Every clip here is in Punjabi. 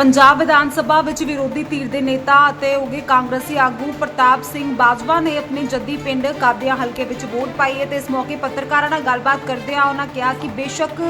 ਪੰਜਾਬ ਵਿਧਾਨ ਸਭਾ ਵਿੱਚ ਵਿਰੋਧੀ ਧਿਰ ਦੇ ਨੇਤਾ ਅਤੇ ਉਗੇ ਕਾਂਗਰਸੀ ਆਗੂ ਪ੍ਰਤਾਪ ਸਿੰਘ ਬਾਜਵਾ ਨੇ ਆਪਣੇ ਜੱਦੀ ਪਿੰਡ ਕਾਬਿਆ ਹਲਕੇ ਵਿੱਚ ਵੋਟ ਪਾਈ ਹੈ ਤੇ ਇਸ ਮੌਕੇ ਪੱਤਰਕਾਰਾਂ ਨਾਲ ਗੱਲਬਾਤ ਕਰਦਿਆਂ ਉਹਨਾਂ ਕਿਹਾ ਕਿ ਬੇਸ਼ੱਕ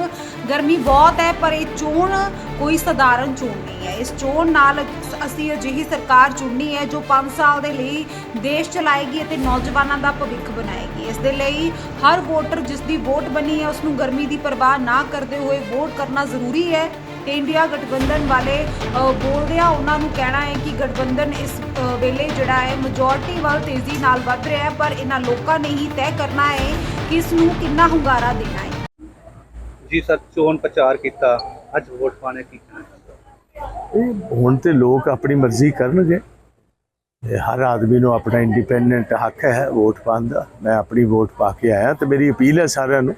ਗਰਮੀ ਬਹੁਤ ਹੈ, ਪਰ ਇਹ ਚੋਣ ਕੋਈ ਸਧਾਰਨ ਚੋਣ ਨਹੀਂ ਹੈ। ਇਸ ਚੋਣ ਨਾਲ ਅਸੀਂ ਅਜਿਹੀ ਸਰਕਾਰ ਚੁਣਨੀ ਹੈ ਜੋ 5 ਸਾਲ ਦੇ ਲਈ ਦੇਸ਼ ਚਲਾਏਗੀ ਅਤੇ ਨੌਜਵਾਨਾਂ ਦਾ ਭਵਿੱਖ ਬਣਾਏਗੀ। ਇਸ ਦੇ ਲਈ ਹਰ ਵੋਟਰ ਜਿਸ ਦੀ ਵੋਟ ਬਣੀ ਹੈ ਉਸ ਨੂੰ ਗਰਮੀ ਦੀ ਪਰਵਾਹ ਨਾ ਕਰਦੇ ਹੋਏ ਵੋਟ ਕਰਨਾ ਜ਼ਰੂਰੀ ਹੈ। ਤੇ ਇੰਡੀਆ ਗਠਬੰਧਨ ਵਾਲੇ ਬੋਲਦੇ ਆ ਉਹਨਾਂ ਨੂੰ ਕਹਿਣਾ ਹੈ ਕਿ ਗਠਬੰਧਨ ਇਸ ਵੇਲੇ ਜਿਹੜਾ ਹੈ ਮੈਜੋਰਟੀ ਵੱਲ ਤੇਜ਼ੀ ਨਾਲ ਵੱਧ ਰਿਹਾ ਹੈ ਪਰ ਇਹਨਾਂ ਲੋਕਾਂ ਨੇ ਹੀ ਤੈਅ ਕਰਨਾ ਹੈ ਕਿ ਇਸ ਨੂੰ ਕਿੰਨਾ ਹੁੰਗਾਰਾ ਦੇਣਾ ਹੈ। ਜੀ ਸਰ ਚੋਣ ਪ੍ਰਚਾਰ ਕੀਤਾ ਅੱਜ ਵੋਟ ਪਾਣੇ ਕੀ ਕਹਿਣਾ ਚਾਹੁੰਦੇ ਇਹ ਹੁਣ ਤੇ ਲੋਕ ਆਪਣੀ ਮਰਜ਼ੀ ਕਰਨਗੇ। ਇਹ ਹਰ ਆਦਮੀ ਨੂੰ ਆਪਣਾ ਇੰਡੀਪੈਂਡੈਂਟ ਹੱਕ ਹੈ ਵੋਟ ਪਾਉਣ ਦਾ। ਮੈਂ ਆਪਣੀ ਵੋਟ ਪਾ ਕੇ ਆਇਆ ਤੇ ਮੇਰੀ ਅਪੀਲ ਹੈ ਸਾਰਿਆਂ ਨੂੰ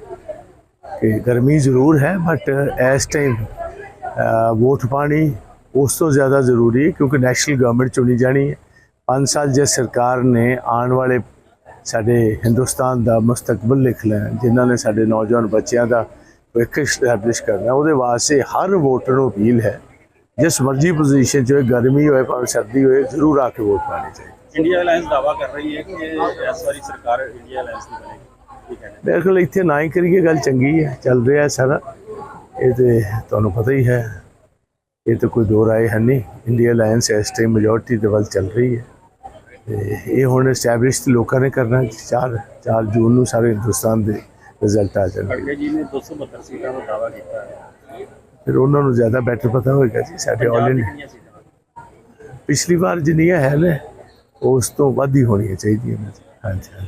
ਕਿ ਗਰਮੀ ਜ਼ਰੂਰ ਹੈ ਬਟ ਇਸ ਟਾਈਮ ਵੋਟ ਪਾਣੀ ਉਸ ਤੋਂ ਜ਼ਿਆਦਾ ਜ਼ਰੂਰੀ ਹੈ ਕਿਉਂਕਿ ਨੈਸ਼ਨਲ ਗਵਰਨਮੈਂਟ ਚੁਣੀ ਜਾਣੀ ਹੈ। 5 ਸਾਲ ਜੇ ਸਰਕਾਰ ਨੇ ਆਉਣ ਵਾਲੇ ਸਾਡੇ ਹਿੰਦੁਸਤਾਨ ਦਾ ਮੁਸਤਕਬਲ ਲਿਖ ਲਿਆ ਜਿਨ੍ਹਾਂ ਨੇ ਸਾਡੇ ਨੌਜਵਾਨ ਬੱਚਿਆਂ ਦਾ ਭਵਿੱਖ ਐਸਟੈਬਲਿਸ਼ ਕਰਨਾ ਉਹਦੇ ਵਾਸਤੇ ਹਰ ਵੋਟਰ ਨੂੰ ਅਪੀਲ ਹੈ ਜਿਸ ਮਰਜ਼ੀ ਪੋਜੀਸ਼ਨ 'ਚ ਹੋਏ ਗਰਮੀ ਹੋਏ ਭਾਵੇਂ ਸਰਦੀ ਹੋਏ ਜ਼ਰੂਰ ਆ ਕੇ ਵੋਟ ਪਾਣੀ ਚਾਹੀਦੀ। ਇੰਡੀਆ ਅਲਾਈਅੰਸ ਦਾਵਾ ਕਰ ਰਹੀ ਹੈ ਕਿ ਇਸ ਵਾਰੀ ਸਰਕਾਰ ਇੰਡੀਆ ਅਲਾਈਅੰਸ ਦੀ ਬਣੇਗੀ। ਕੀ ਕਹਿਣਾ ਮੇਰੇ ਇੱਥੇ ਨਾ ਹੀ ਕਰੀਏ ਗੱਲ ਚੰਗੀ ਹੈ ਚੱਲ ਰਿਹਾ ਹੈ ਸਾਰਾ। ਇਹ ਤੇ ਤੁਹਾਨੂੰ ਪਤਾ ਹੀ ਹੈ ਇਹ ਤਾਂ ਕੋਈ ਦੋ ਰਾਏ ਹੈ ਨਹੀਂ। ਇੰਡੀਆ ਅਲਾਈਅੰਸ ਇਸ ਟਾਈਮ ਮੈਜੋਰਟੀ ਦੇ ਵੱਲ ਚੱਲ ਰਹੀ ਹੈ। ਤੇ ਇਹ ਹੁਣ ਐਸਟੈਬਲਿਸ਼ ਲੋਕਾਂ ਨੇ ਕਰਨਾ 4 4 ਜੂਨ ਨੂੰ ਸਾਰੇ ਹਿੰਦੁਸਤਾਨ ਦੇ ਰਿਜ਼ਲਟ ਆ ਜਾਣਗੇ ਖੜਗੇ ਜੀ ਨੇ 272 ਸੀਟਾਂ ਦਾ ਦਾਵਾ ਕੀਤਾ ਹੈ। ਫਿਰ ਉਹਨਾਂ ਨੂੰ ਜ਼ਿਆਦਾ ਬੈਟਰ ਪਤਾ ਹੋਏਗਾ ਜੀ ਸਾਡੇ ਆਲ ਪਿਛਲੀ ਵਾਰ ਜਿੰਨੀਆਂ ਹੈ ਨੇ ਉਸ ਤੋਂ ਵੱਧ ਹੀ ਹੋਣੀਆਂ ਚਾਹੀਦੀਆਂ ਹਾਂਜੀ।